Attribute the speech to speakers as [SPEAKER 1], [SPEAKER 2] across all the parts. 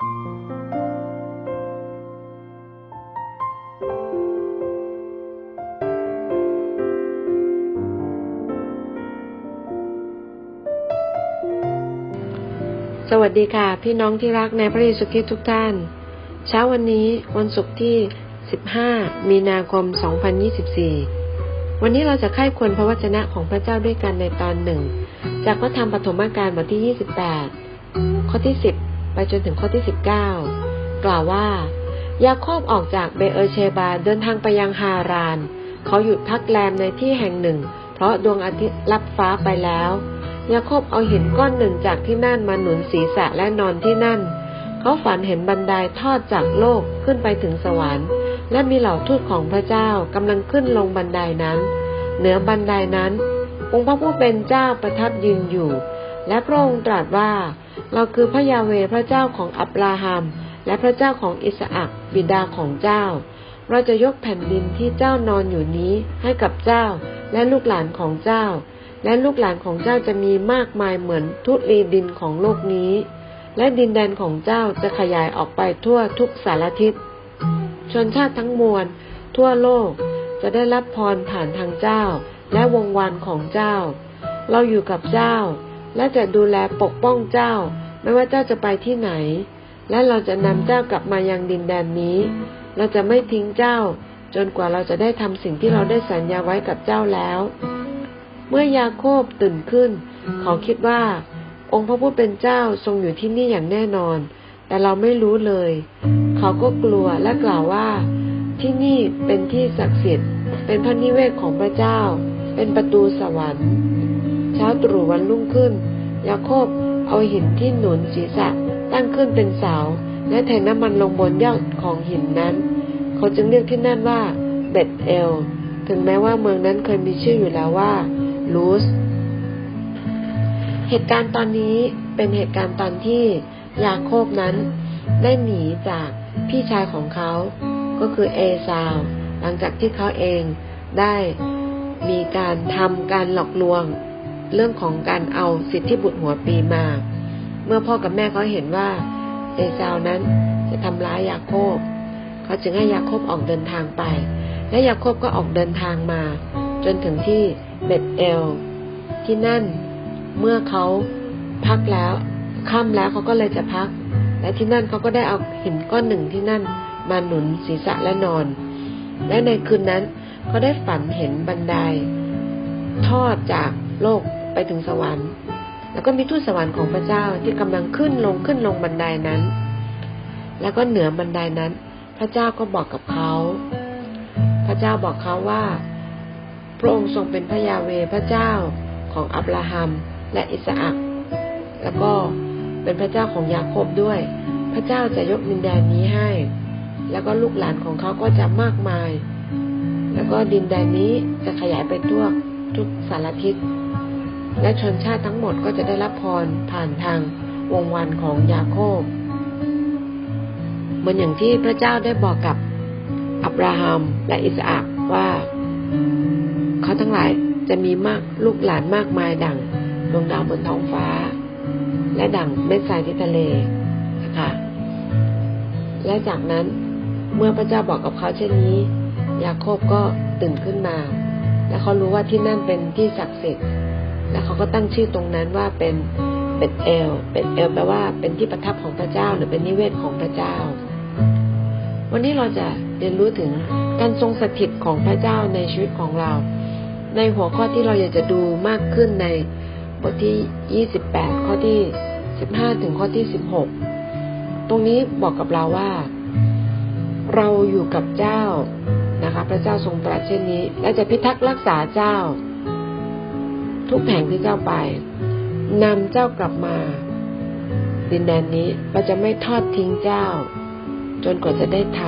[SPEAKER 1] สวัสดีค่ะ พี่น้องที่รักในพระเยซูคริสต์ทุกท่าน เช้าวันนี้วันศุกร์ที่ 15 มีนาคม 2024 วันนี้เราจะค่ายควรพระวจนะของพระเจ้าด้วยกันในตอนหนึ่ง จากพระธรรมปฐมกาลบทที่ 28 ข้อที่ 10 ไปจนถึงข้อที่ 19 กล่าวว่า ยาโคบออกจากเบเอเชบาเดินทางไปยังฮาราน เขาหยุดพักแรมในที่แห่งหนึ่ง เพราะดวงอาทิตย์ลับฟ้าไปแล้ว ยาโคบเอาหินก้อนหนึ่งจากที่นั่นมาหนุนศีรษะและนอนที่นั่น เขาฝันเห็นบันไดทอดจากโลกขึ้นไปถึงสวรรค์ และมีเหล่าทูตของพระเจ้ากำลังขึ้นลงบันไดนั้น เหนือบันไดนั้นองค์พระผู้เป็นเจ้าประทับยืนอยู่ และพระองค์ตรัสว่า เราคือพระยาเวพระเจ้าของอับราฮัม และพระเจ้าของอิสอักบิดาของเจ้า เราจะยกแผ่นดินที่เจ้านอนอยู่นี้ให้กับเจ้าและลูกหลานของเจ้า และลูกหลานของเจ้าจะมีมากมายเหมือนทุลีดินของโลกนี้ และดินแดนของเจ้าจะขยายออกไปทั่วทุกสารทิศ ชนชาติทั้งมวล ทั่วโลกจะได้รับพรผ่านทางเจ้า และวงวานของเจ้า เราอยู่กับเจ้า และจะดูแลปกป้องเจ้า ไม่ว่าเจ้าจะไปที่ไหน และเราจะนำเจ้ากลับมายังดินแดนนี้ เราจะไม่ทิ้งเจ้า จนกว่าเราจะได้ทำสิ่งที่เราได้สัญญาไว้กับเจ้าแล้ว เมื่อยาโคบตื่นขึ้น เขาคิดว่า องค์พระผู้เป็นเจ้าทรงอยู่ที่นี่อย่างแน่นอน แต่เราไม่รู้เลย เขาก็กลัวและกล่าวว่า ที่นี่เป็นที่ศักดิ์สิทธิ์ เป็นพระนิเวศของพระเจ้า เป็นประตูสวรรค์ ช้าตรู่วันรุ่งขึ้น ยาโคบเอาหินที่หนุนศีรษะตั้งขึ้นเป็นเสา และเทงน้ำมันลงบนยอดของหินนั้น เขาจึงเรียกที่นั่นว่าเบตเอล ถึงแม้ว่าเมืองนั้นเคยมีชื่ออยู่แล้วว่าลูส เหตุการณ์ตอนนี้เป็นเหตุการณ์ตอนที่ยาโคบนั้น ได้หนีจากพี่ชายของเขา ก็คือเอซาว หลังจากที่เขาเองได้มีการทำการหลอกลวง เรื่องของการเอาสิทธิบุตรหัวปีมา เมื่อพ่อกับแม่เขาเห็นว่าเอซาวนั้นจะทำร้ายยาโคบ เขาจึงให้ยาโคบออกเดินทางไป และยาโคบก็ออกเดินทางมา จนถึงที่เบตเอล ที่นั่นเมื่อเขาพักแล้วค่ำแล้วเขาก็เลยจะพัก และที่นั่นเขาก็ได้เอาหินก้อนหนึ่งที่นั่นมาหนุนศีรษะและนอน และในคืนนั้นเขาได้ฝันเห็นบันไดทอดจากโลก ไปถึงสวรรค์ แล้วก็มีทูตสวรรค์ของพระเจ้าที่กำลังขึ้นลงขึ้นลงบันไดนั้น แล้วก็เหนือบันไดนั้น พระเจ้าก็บอกกับเขา พระเจ้าบอกเขาว่า พระองค์ทรงเป็นพระยาเวพระเจ้าของอับราฮัมและอิสอักแล้วก็เป็นพระเจ้าของยาโคบด้วย พระเจ้าจะยกดินแดนนี้ให้ แล้วก็ลูกหลานของเขาก็จะมากมาย แล้วก็ดินแดนนี้จะขยายไปทั่วทุกสารทิศ และชนชาติทั้งหมดก็จะได้รับพรผ่านทางวงวันของยาโคบเหมือนอย่างที่พระเจ้าได้บอกกับอับราฮัมและอิสอักว่า เขาทั้งหลายจะมีมากลูกหลานมากมายดั่งดวงดาวบนท้องฟ้า และดั่งเม็ดทรายที่ทะเลนะคะและจากนั้นเมื่อพระเจ้าบอกกับเขาเช่นนี้ ยาโคบก็ตื่นขึ้นมา และเขารู้ว่าที่นั่นเป็นที่ศักดิ์สิทธิ์ และเขาก็ตั้งชื่อตรงนั้นว่าเป็นเป็ดเอล เป็ดเอลแปลว่าเป็นที่ประทับของพระเจ้า หรือเป็นนิเวศของพระเจ้า วันนี้เราจะเรียนรู้ถึงการทรงสถิตของพระเจ้าในชีวิตของเรา ในหัวข้อที่เราอยากจะดูมากขึ้นในบทที่ 28 ข้อที่ 15 ถึงข้อที่ 16 ตรงนี้บอกกับเราว่า เราอยู่กับเจ้านะคะ พระเจ้าทรงตรัสเช่นนี้ และจะพิทักษ์รักษาเจ้า ทุกแห่งที่เจ้าไปนำเจ้ากลับมา ดินแดนนี้เราจะไม่ทอดทิ้งเจ้า จนกว่าจะได้ท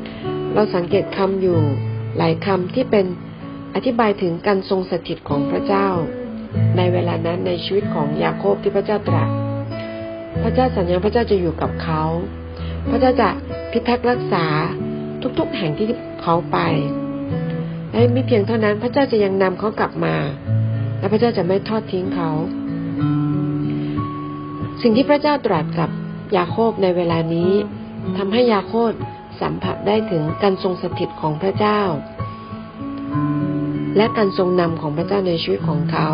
[SPEAKER 1] ำเราสังเกตคำอยู่หลายคำที่เป็นอธิบายถึงการทรงสถิตของพระเจ้า ในเวลานั้นในชีวิตของยาโคบที่พระเจ้าตรัสพระเจ้าสัญญาพระเจ้าจะอยู่กับเขา พระเจ้าจะพิทักษ์รักษาทุกๆแห่งที่เขาไปและไม่เพียงเท่านั้นพระเจ้าจะยังนำเขากลับมา และพระเจ้าจะไม่ทอดทิ้งเขา สิ่งที่พระเจ้าตรัสกับยาโคบในเวลานี้ทำให้ยาโคบสัมผัสได้ถึงการทรงสถิตของพระเจ้า และการทรงนำของพระเจ้าในชีวิตของเขา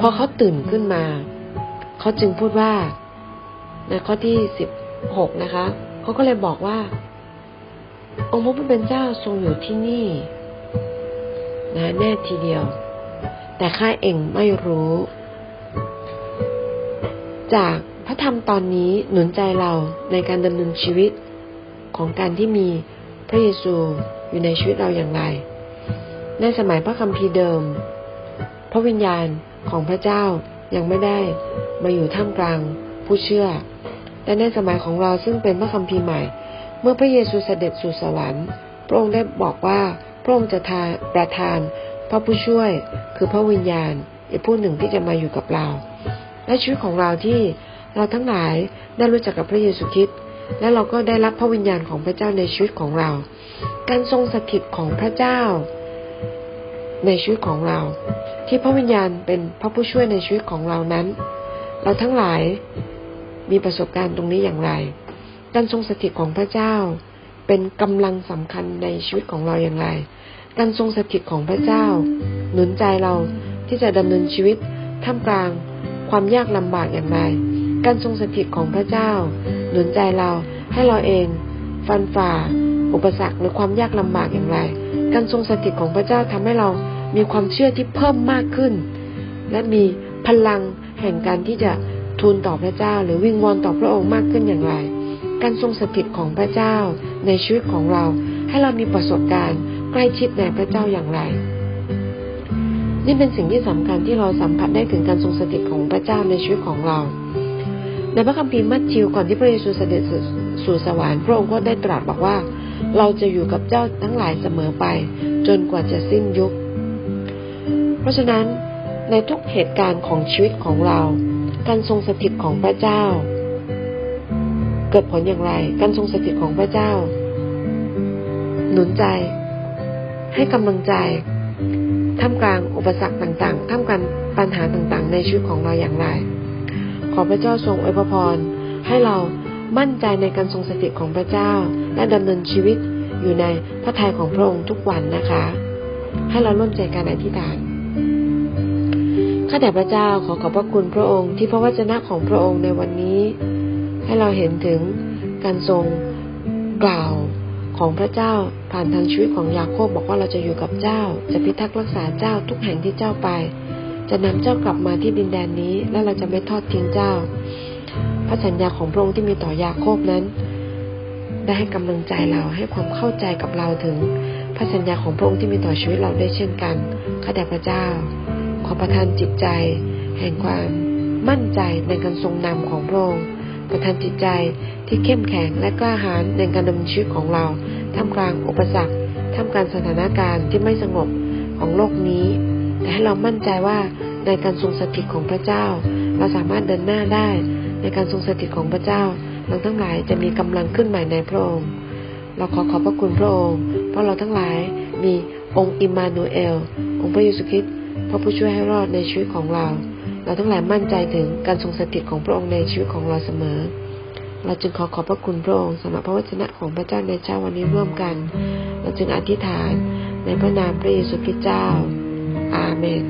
[SPEAKER 1] พอเขาตื่นขึ้นมา เขาจึงพูดว่าในข้อที่สิบหกนะคะ เขาก็เลยบอกว่า องค์พระผู้เป็นเจ้าทรงอยู่ที่นี่นะแน่ทีเดียว แต่ข้าเองไม่รู้ จากพระธรรมตอนนี้หนุนใจเราในการดำเนินชีวิตของการที่มีพระเยซูอยู่ในชีวิตเราอย่างไร ในสมัยพระคัมภีร์เดิม พระวิญญาณของพระเจ้ายังไม่ได้มาอยู่ท่ามกลางผู้เชื่อ แต่ในสมัยของเราซึ่งเป็นพระคัมภีร์ใหม่ เมื่อพระเยซูเสด็จสู่สวรรค์ พระองค์ได้บอกว่าพระองค์จะทาประทาน พระผู้ช่วยคือพระวิญญาณอีกผู้หนึ่งที่จะมาอยู่กับเรา และชีวิตของเราที่เราทั้งหลายได้รู้จักกับพระเยซูคริสต์และเราก็ได้รับพระวิญญาณของพระเจ้าในชีวิตของเรา การทรงสถิตของพระเจ้า ในชีวิตของเรา ที่พระวิญญาณเป็นพระผู้ช่วยในชีวิตของเรานั้น เราทั้งหลายมีประสบการณ์ตรงนี้อย่างไร การทรงสถิตของพระเจ้าเป็นกำลังสำคัญในชีวิตของเราอย่างไร การทรงสถิตของพระเจ้า หนุนใจเราที่จะดำเนินชีวิตท่ามกลางความยากลำบากอย่างไร การทรงสถิตของพระเจ้า หนุนใจเราให้เราเอง ฟันฝ่า อุปสรรคหรือความยากลำบากอย่างไร การทรงสถิตของพระเจ้าทำให้เรามีความเชื่อที่เพิ่มมากขึ้น และมีพลังแห่งการที่จะทูลต่อพระเจ้า หรือวิงวอนต่อพระองค์มากขึ้นอย่างไร การทรงสถิตของพระเจ้าในชีวิตของเราให้เรามีประสบการณ์ ใกล้ชิดในพระเจ้าอย่างไร นี่เป็นสิ่งที่สำคัญที่เราสัมผัสได้ถึงการทรงสถิตของพระเจ้าในชีวิตของเรา ในพระคัมภีร์มัทธิวก่อนที่พระเยซูเสด็จสู่สวรรค์พระองค์ก็ได้ตรัสบอกว่า เราจะอยู่กับเจ้าทั้งหลายเสมอไป จนกว่าจะสิ้นยุค เพราะฉะนั้นในทุกเหตุการณ์ของชีวิตของเรา การทรงสถิตของพระเจ้า เกิดผลอย่างไร การทรงสถิตของพระเจ้า หนุนใจ ให้กำลังใจท่ามกลางอุปสรรคต่างๆท่ามกลางปัญหาต่างๆ ในชีวิตของเราอย่างไร ขอพระเจ้าทรงอวยพร ให้เรามั่นใจในการทรงสถิตของพระเจ้า และดำเนินชีวิตอยู่ในพระทัยของพระองค์ทุกวันนะคะ ให้เราร่วมใจการอธิษฐานข้าแต่พระเจ้าขอขอบพระคุณพระองค์ที่พระวจนะของพระองค์ในวันนี้ ให้เราเห็นถึงการทรงกล่าว ของพระเจ้าผ่านทางชีวิตของยาโคบบอกว่าเราจะอยู่กับเจ้า จะพิทักษ์รักษาเจ้าทุกแห่งที่เจ้าไป จะนำเจ้ากลับมาที่ดินแดนนี้ และเราจะไม่ทอดทิ้งเจ้า พระสัญญาของพระองค์ที่มีต่อยาโคบนั้น ได้ให้กำลังใจเราให้ความเข้าใจกับเราถึง พระสัญญาของพระองค์ที่มีต่อชีวิตเราได้เช่นกันข้าแต่พระเจ้า ขอประทานจิตใจ แห่งความมั่นใจในการทรงนำของพระองค์ ประทานจิตใจที่เข้มแข็งและกล้าหาญในการดำเนินชีวิตของเราท่ามกลางอุปสรรคท่ามกลางสถานการณ์ที่ไม่สงบของโลกนี้ แต่ให้เรามั่นใจว่าในการทรงสถิตของพระเจ้า เราสามารถเดินหน้าได้ ในการทรงสถิตของพระเจ้าเราทั้งหลายจะมีกำลังขึ้นใหม่ในพระองค์เราขอขอบพระคุณพระองค์เพราะเราทั้งหลายมีองค์อิมมานูเอล องค์พระเยซูคริสต์พระผู้ช่วยให้รอดในชีวิตของเรา เราทั้งหลายมั่นใจถึงการทรงสถิตของพระองค์ในชีวิตของเราเสมอ เราจึงขอขอบพระคุณพระองค์สำหรับพระวจนะของพระเจ้าในเช้าวันนี้ร่วมกัน เราจึงอธิษฐานในพระนามพระเยซูคริสต์เจ้า อาเมน